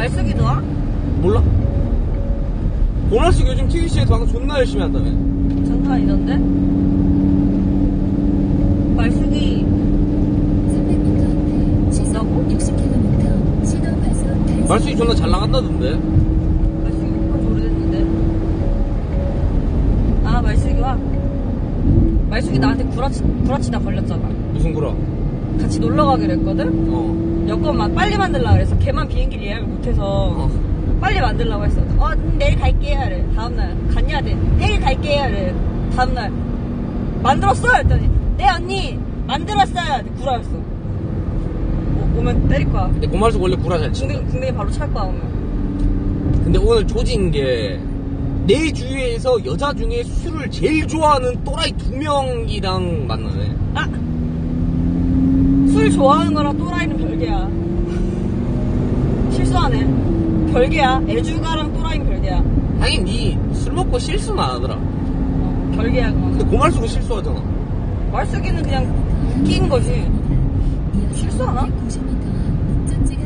말숙이도 와? 몰라? 고날씨 요즘 TVC에서 방송 존나 열심히 한다며. 장난 아니던데? 말숙이 300m 앞에 시속 60km 신호 과속 단속 말숙이 존나 잘 나간다던데. 말숙이 한지 오래됐는데 아 말숙이 와? 말숙이 나한테 구라치, 구라치다 걸렸잖아 무슨 구라? 같이 놀러 가기로 했거든? 어. 여권만 빨리 만들라 그래서 걔만 비행기를 예약을 못해서 어. 빨리 만들라고 했어. 어, 음, 내일 갈게요. 그래. 다음날. 갔냐? 돼. 내일 갈게요. 그래. 다음날. 만들었어? 했더니, 네, 언니. 만들었어요. 구라였어. 오, 오면 때릴 거야. 근데 고말숙 원래 구라 잘 친다. 국민, 국민이 바로 찰 거야, 오면. 근데 오늘 조진 게, 내 주위에서 여자 중에 술을 제일 좋아하는 또라이 두 명이랑 만나네. 아! 술 좋아하는 거랑 또라이는 별개야. 실수하네. 별개야. 애주가랑 또라이는 별개야. 하긴 니술 먹고 실수는 안 하더라. 어, 별개야, 그건. 근데 고말숙은 실수하잖아. 말 쓰기는 그냥 끼는 거지. 실수하나? 190m